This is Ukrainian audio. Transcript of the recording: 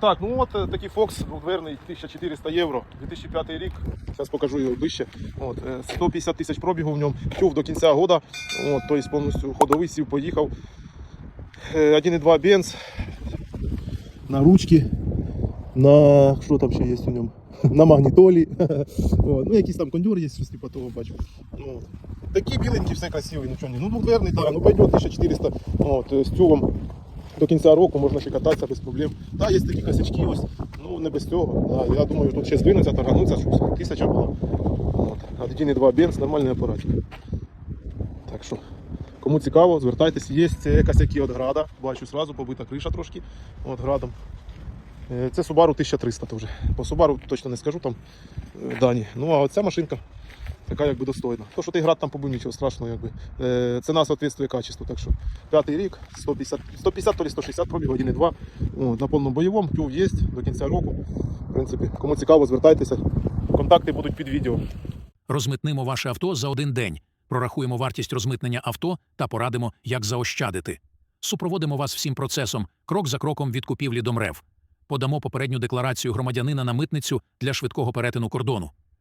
Так, ну от е, такий Fox дводверний 1400 євро, 2005 рік. Зараз покажу його ближче. От, е, 150 тисяч пробігу в ньому, тюв до кінця года. От, тобто повністю ходовий сів, поїхав. Е, 1,2 бенз. На ручки. На що там ще є у ньому? На магнітолі. От, ну, якийсь там кондюр є, щось типу того бачу. Ну, от. Такі біленькі, все красиві, нічого не. Ну, дводверний, так, ну пойдет 1400 от, е, з тювом до кінця року можна ще кататися без проблем. Так, є такі косячки, ось, ну не без цього. Да, я думаю, тут ще здвинуться, таргануться, щоб тисяча була. От. 1,2 бенз, нормальний апаратик. Так що, кому цікаво, звертайтесь, є це косяки від града. Бачу зразу побита криша трошки от градом. Е, Це Subaru 1300 теж. По Subaru точно не скажу там е, дані. Ну а оця машинка така якби достойна. То, що ти град там побив, нічого страшного, якби. Е, Ціна соответствує качеству. Так що п'ятий рік, 150, 150 то ли 160 пробіг, 1,2. О, На повному бойовому, тюв є до кінця року. В принципі, кому цікаво, звертайтеся. Контакти будуть під відео. Розмитнимо ваше авто за один день. Прорахуємо вартість розмитнення авто та порадимо, як заощадити. Супроводимо вас всім процесом, крок за кроком від купівлі до МРЕВ. Подамо попередню декларацію громадянина на митницю для швидкого перетину кордону.